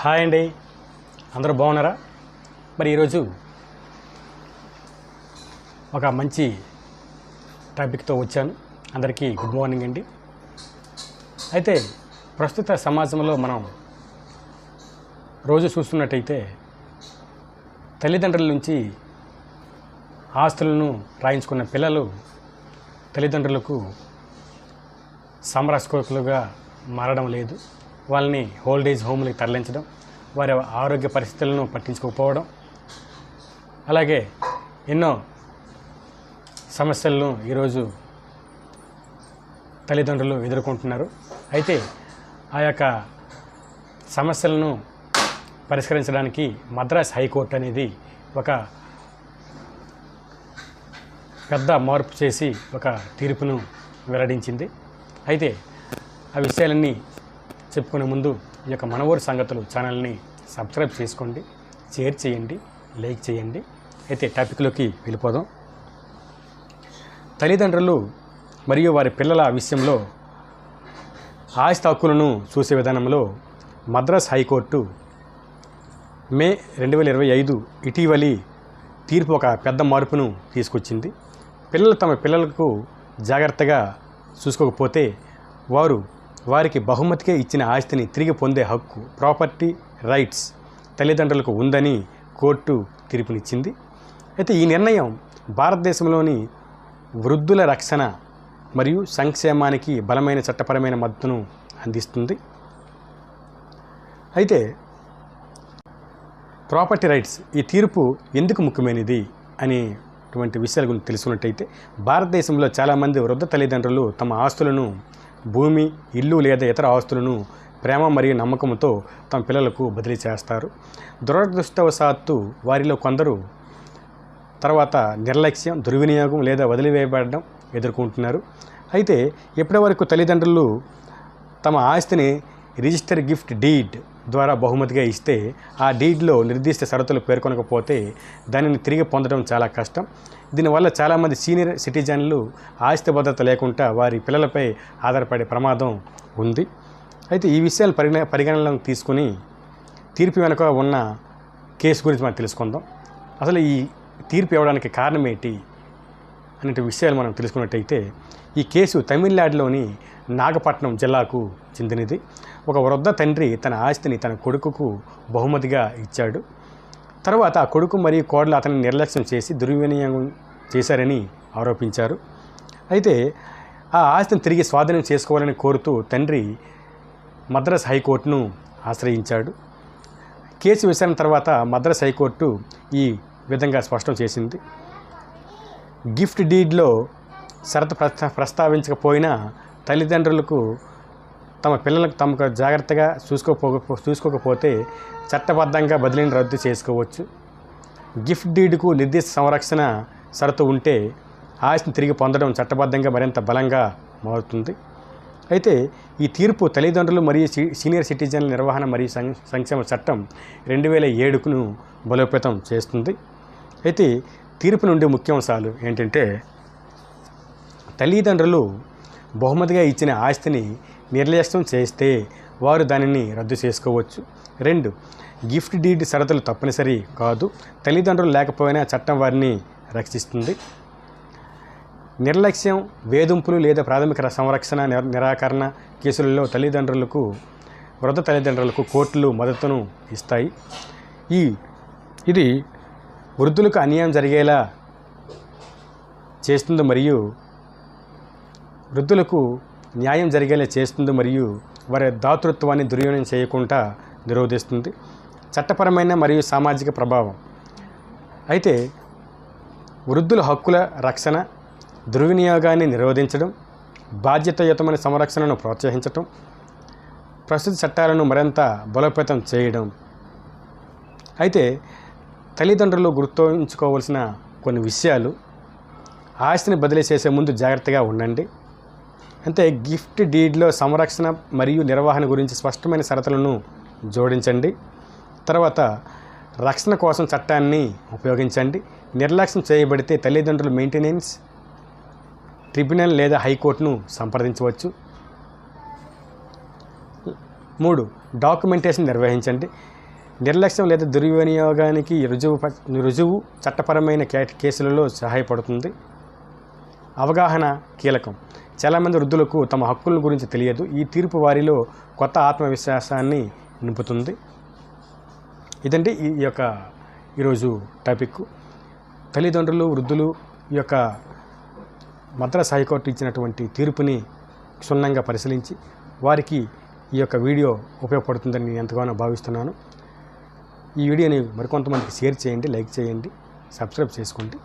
Hi అండి. అందరూ బాగున్నారా? మరి ఈరోజు ఒక మంచి టాపిక్తో వచ్చాను. అందరికీ గుడ్ మార్నింగ్ అండి. అయితే ప్రస్తుత సమాజంలో మనం రోజు చూస్తున్నట్టయితే తల్లిదండ్రుల నుంచి ఆస్తులను రాయించుకున్న పిల్లలు తల్లిదండ్రులకు సమరస్కోకులుగా మారడం లేదు. వాళ్ళని ఓల్డేజ్ హోమ్లకు తరలించడం వారి ఆరోగ్య పరిస్థితులను పట్టించుకోకపోవడం అలాగే ఎన్నో సమస్యలను ఈరోజు తల్లిదండ్రులు ఎదుర్కొంటున్నారు. అయితే ఆ యొక్క సమస్యలను పరిష్కరించడానికి మద్రాస్ హైకోర్టు అనేది ఒక పెద్ద మార్పు చేసి ఒక తీర్పును వెల్లడించింది. అయితే ఆ విషయాలన్నీ చెప్పుకునే ముందు ఈ యొక్క మనవూరు సంగతులు ఛానల్ని సబ్స్క్రైబ్ చేసుకోండి షేర్ చేయండి లైక్ చేయండి. అయితే టాపిక్లోకి వెళ్ళిపోదాం. తల్లిదండ్రులు మరియు వారి పిల్లల విషయంలో ఆస్తి హక్కులను చూసే విధానంలో మద్రాస్ హైకోర్టు మే రెండు వేల ఇరవై ఐదు ఇటీవలి తీర్పు ఒక పెద్ద మార్పును తీసుకొచ్చింది. పిల్లలు తమ పిల్లలకు జాగ్రత్తగా చూసుకోకపోతే వారు వారికి బహుమతిగా ఇచ్చిన ఆస్తిని తిరిగి పొందే హక్కు ప్రాపర్టీ రైట్స్ తల్లిదండ్రులకు ఉందని కోర్టు తీర్పునిచ్చింది. అయితే ఈ నిర్ణయం భారతదేశంలోని వృద్ధుల రక్షణ మరియు సంక్షేమానికి బలమైన చట్టపరమైన మద్దతును అందిస్తుంది. అయితే ప్రాపర్టీ రైట్స్ ఈ తీర్పు ఎందుకు ముఖ్యమైనది అనేటువంటి విషయాల గురించి తెలుసుకున్నట్టయితే భారతదేశంలో చాలామంది వృద్ధ తల్లిదండ్రులు తమ ఆస్తులను భూమి ఇల్లు లేదా ఇతర ఆస్తులను ప్రేమ మరియు నమ్మకంతో తమ పిల్లలకు బదిలీ చేస్తారు. దురదృష్టవశాత్తు వారిలో కొందరు తర్వాత నిర్లక్ష్యం దుర్వినియోగం లేదా వదిలివేయబడడం ఎదుర్కొంటున్నారు. అయితే ఇప్పటి వరకు తల్లిదండ్రులు తమ ఆస్తిని రిజిస్టర్ గిఫ్ట్ డీడ్ ద్వారా బహుమతిగా ఇస్తే ఆ డీడ్లో నిర్దిష్ట షరతులు పేర్కొనకపోతే దానిని తిరిగి పొందడం చాలా కష్టం. దీనివల్ల చాలామంది సీనియర్ సిటిజన్లు ఆస్తి భద్రత లేకుండా వారి పిల్లలపై ఆధారపడే ప్రమాదం ఉంది. అయితే ఈ విషయాలు పరిగణ పరిగణనలోకి తీసుకుని తీర్పు వెనుక ఉన్న కేసు గురించి మనం తెలుసుకుందాం. అసలు ఈ తీర్పు ఇవ్వడానికి కారణం ఏంటి? అనే విషయాలు మనం తెలుసుకున్నట్టయితే ఈ కేసు తమిళనాడులోని నాగపట్నం జిల్లాకు చెందినది. ఒక వృద్ధ తండ్రి తన ఆస్తిని తన కొడుకుకు బహుమతిగా ఇచ్చాడు. తర్వాత ఆ కొడుకు మరియు కోడలు అతన్ని నిర్లక్ష్యం చేసి దుర్వినియోగం చేశారని ఆరోపించారు. అయితే ఆ ఆస్తిని తిరిగి స్వాధీనం చేసుకోవాలని కోరుతూ తండ్రి మద్రాస్ హైకోర్టును ఆశ్రయించాడు. కేసు విచారణ తర్వాత మద్రాస్ హైకోర్టు ఈ విధంగా స్పష్టం చేసింది. గిఫ్ట్ డీడ్లో షరతు ప్రస్తా ప్రస్తావించకపోయినా తల్లిదండ్రులకు తమ పిల్లలకు తమకు జాగ్రత్తగా చూసుకోపో చూసుకోకపోతే చట్టబద్ధంగా బదిలీని రద్దు చేసుకోవచ్చు. గిఫ్ట్ డీడ్కు నిర్దిష్ట సంరక్షణ షరతు ఉంటే ఆస్తిని తిరిగి పొందడం చట్టబద్ధంగా మరింత బలంగా మారుతుంది. అయితే ఈ తీర్పు తల్లిదండ్రులు మరియు సీ- సీనియర్ సిటిజన్ల నిర్వహణ మరియు సం- సంక్షేమ చట్టం రెండు వేల ఏడుకును బలోపేతం చేస్తుంది. అయితే తీర్పు నుండి ముఖ్యాంశాలు ఏంటంటే తల్లిదండ్రులు బహుమతిగా ఇచ్చిన ఆస్తిని నిర్లక్ష్యం చేస్తే వారు దానిని రద్దు చేసుకోవచ్చు. రెండు గిఫ్ట్ డీడ్ షరతులు తప్పనిసరి కాదు తల్లిదండ్రులు లేకపోయినా చట్టం వారిని రక్షిస్తుంది. నిర్లక్ష్యం వేధింపులు లేదా ప్రాథమిక సంరక్షణ నిరాకరణ కేసులలో తల్లిదండ్రులకు వృద్ధ తల్లిదండ్రులకు కోర్టులు మద్దతును ఇస్తాయి. ఈ ఇది వృద్ధులకు అన్యాయం జరిగేలా చేస్తుంది మరియు వృద్ధులకు న్యాయం జరిగేలా చేస్తుంది మరియు వారి దాతృత్వాన్ని దుర్వినియోగం చేయకుండా నిరోధిస్తుంది. చట్టపరమైన మరియు సామాజిక ప్రభావం. అయితే వృద్ధుల హక్కుల రక్షణ దుర్వినియోగాన్ని నిరోధించడం బాధ్యతయుతమైన సంరక్షణను ప్రోత్సహించటం ప్రస్తుత చట్టాలను మరింత బలోపేతం చేయడం. అయితే తల్లిదండ్రులు గుర్తుంచుకోవాల్సిన కొన్ని విషయాలు. ఆస్తిని బదిలీ చేసే ముందు జాగ్రత్తగా ఉండండి. అంటే గిఫ్ట్ డీడ్లో సంరక్షణ మరియు నిర్వహణ గురించి స్పష్టమైన షరతులను జోడించండి. తర్వాత రక్షణ కోసం చట్టాన్ని ఉపయోగించండి. నిర్లక్ష్యం చేయబడితే తల్లిదండ్రులు మెయింటెనెన్స్ ట్రిబ్యునల్ లేదా హైకోర్టును సంప్రదించవచ్చు. మూడు డాక్యుమెంటేషన్ నిర్వహించండి. నిర్లక్ష్యం లేదా దుర్వినియోగానికి రుజువు రుజువు చట్టపరమైన కేసులలో సహాయపడుతుంది. అవగాహన కీలకం. చాలామంది వృద్ధులకు తమ హక్కుల గురించి తెలియదు. ఈ తీర్పు వారిలో కొత్త ఆత్మవిశ్వాసాన్ని నింపుతుంది. ఇదండి ఈ ఈ యొక్క ఈరోజు టాపిక్. తల్లిదండ్రులు వృద్ధులు ఈ యొక్క మద్రాస్ హైకోర్టు ఇచ్చినటువంటి తీర్పుని క్షుణ్ణంగా పరిశీలించి వారికి ఈ యొక్క వీడియో ఉపయోగపడుతుందని నేను ఎంతగానో భావిస్తున్నాను. ఈ వీడియోని మరికొంతమందికి షేర్ చేయండి లైక్ చేయండి సబ్స్క్రైబ్ చేసుకోండి